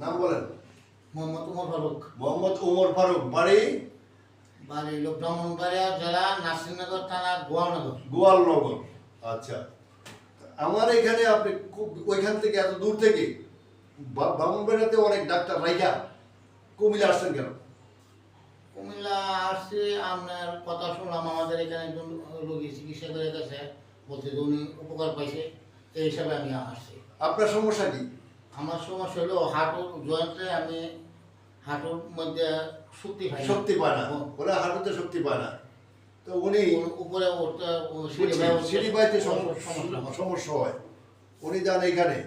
নাম বলেন। মোহাম্মদ উমর ফারুক। মোহাম্মদ উমর ফারুক বাড়ি? বাড়ি হলো ব্রাহ্মণবাড়িয়া জেলা নাসিরনগর থানা গোয়ালনগর। গোয়ালনগর আচ্ছা। আমার এখানে আপনি খুব ওইখান থেকে এত দূর থেকে ব্রাহ্মণবাড়িয়াতে অনেক ডাক্তার রাইখা কুমিল্লা আসছেন কেন? কুমিল্লা আসছি আপনার কথা শুনলাম আমাদের এখানে একজন রোগী চিকিৎসা করে গেছে বলছে যে উনি উপকার পাইছে এই হিসাবে আমি আসছি। আপনার সমস্যা কি? আমার সমস্যা হলো হাঁটুর জয়েন্টে আমি হাঁটুর মধ্যে শক্তি পাই শক্তি পায় না। ওরা হাঁটুতে শক্তি পায় না। তো উনি উপরে সিঁড়ি বাইতে সমস্যা সমস্যা হয়। উনি যান এখানে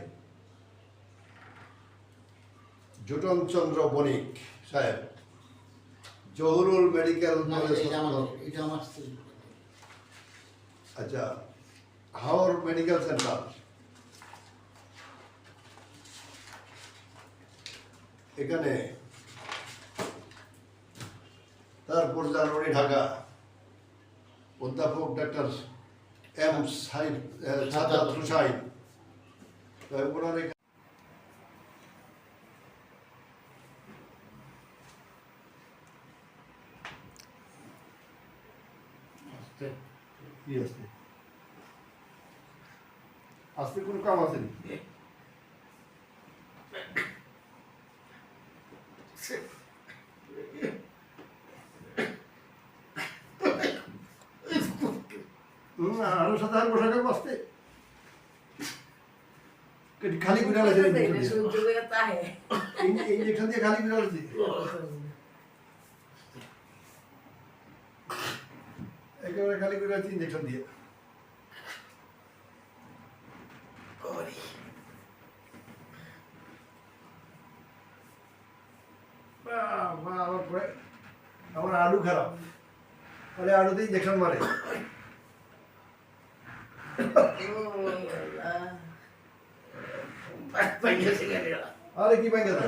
জুটন চন্দ্র বণিক সাহেব জহুরুল মেডিকেল কলেজ। আচ্ছা হাওর মেডিকেল সেন্টার। এখানে তারপর জানুয়ারি ঢাকা অধ্যাপক ডাক্তার এম। আজকে কোনো কাম আছে নি হুম, আরও সাথে আর খালি ইঞ্জেকশন দিয়ে খালি করে আলাদা একেবারে খালি করে আছে ইঞ্জেকশন দিয়ে আমার আলু খারাপ। তাহলে ইঞ্জেকশন মারে। আরে কি পাই গেছে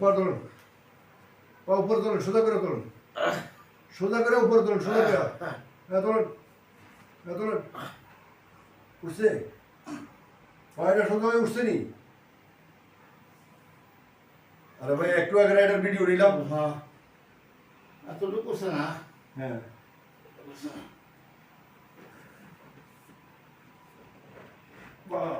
পা ধরুন পা উপর ধরুন সোজা করে ধরুন সোজা করে উপর ধরুন সোজা করে। হ্যাঁ ধরুন হ্যাঁ ধরুন উঠছে? পায়টা সোজা হয়ে উঠছে নি? আরে ভাই, একটু আগে একটা ভিডিও নিলাম। হ্যাঁ। এতটুকু না। হ্যাঁ বাবা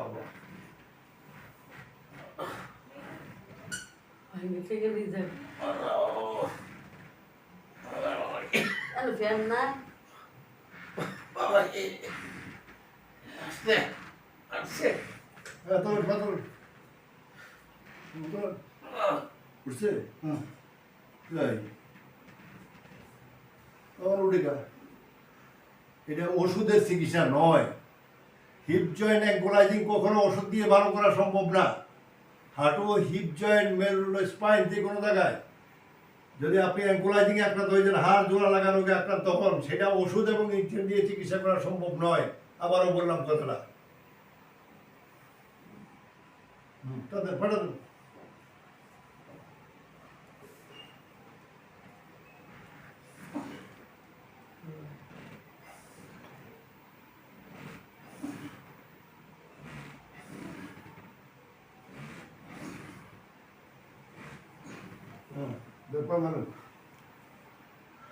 বাবা এই আস্তে আস্তে হ্যাঁ ধরুন পা ধরুন ধরুন। উঠছে হুম তাই আমার উঠে গেল এটা ওষুধের চিকিৎসা নয়। হিপ জয়েন্ট অ্যাঙ্কোলাইজিং কখনো ওষুধ দিয়ে ভালো করা সম্ভব না। হাঁটু হিপ জয়েন্ট মেরুলো স্পাইন যে কোনো জায়গায়। যদি আপনি অ্যাঙ্কোলাইজিং আক্রান্ত হয়ে যান, হাড় জোড়া লাগানোকে আক্রান্ত হন, সেটা ওষুধ এবং ইঞ্জেকশন দিয়ে চিকিৎসা করা সম্ভব নয়। আবারও বললাম কথাটা। তাদের পাঠাতেন হ্যাঁ মানে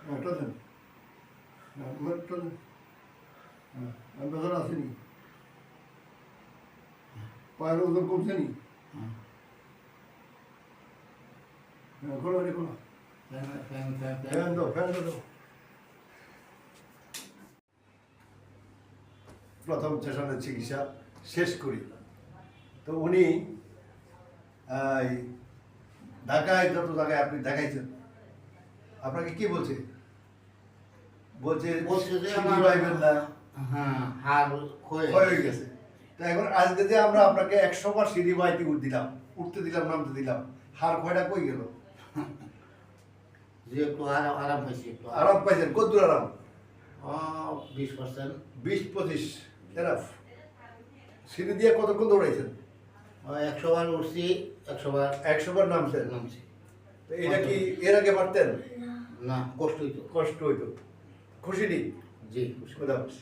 হ্যাঁ ওটা হ্যাঁ ওটা হ্যাঁ বেতন আসেনি পায়ের ওজন কমছে নি হ্যাঁ খোলো এটা খোলো ফ্যান দাও ফ্যান দাও প্রথম সেশনের চিকিৎসা শেষ করি তো উনি ঢাকায় যত জায়গায় আপনি দেখাইছেন আপনাকে কি বলছে? বলছে বলছে যে আমার পাইবেন হ্যাঁ এখন আজকে যে আমরা আপনাকে একশো বার সিঁড়ি বাইতে দিলাম উঠতে দিলাম নামতে দিলাম হার ক্ষয়টা কই গেল? যে একটু আরাম আরাম পাইছি একটু আরাম। পাইছেন কদ্দুর আরাম? বিশ পার্সেন্ট। বিশ পঁচিশ এরাফ। সিঁড়ি দিয়ে কতক্ষণ দৌড়াইছেন? একশো বার উঠছি একশো বার নামছেন নামছি। তো এটা কি এর আগে পারতেন? না। কষ্ট হইতো। কষ্ট হইতো। খুশি নেই জি খুশি। কথা হাফেজ।